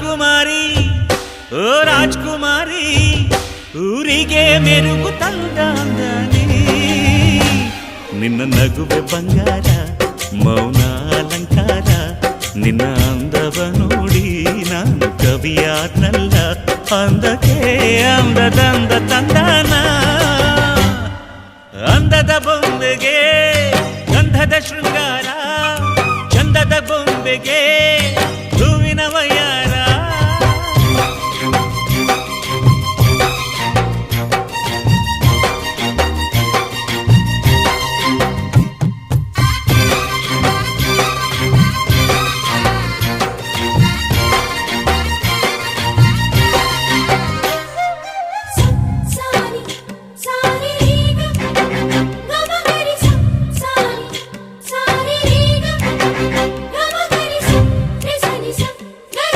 ರಾಜ್ಕುಮಾರಿ, ಓ ರಾಜ್ಕುಮಾರಿ, ಊರಿಗೆ ಮೆರುಗು ತಂದ ನಿನ್ನ ನಗುವೆ ಬಂಗಾರ, ಮೌನ ಅಲಂಕಾರ, ನಿನ್ನ ಅಂದವ ನೋಡಿ ನಾನು ಕವಿಯಾದ್ನಲ್ಲ ಅಂದಕ್ಕೆ ಅಂದದಂದ ತಂದನ. ಅಂದದ ಬೊಂಬೆಗೆ ಗಂಧದ ಶೃಂಗಾರ, ಚಂದದ ಬೊಂಬೆಗೆ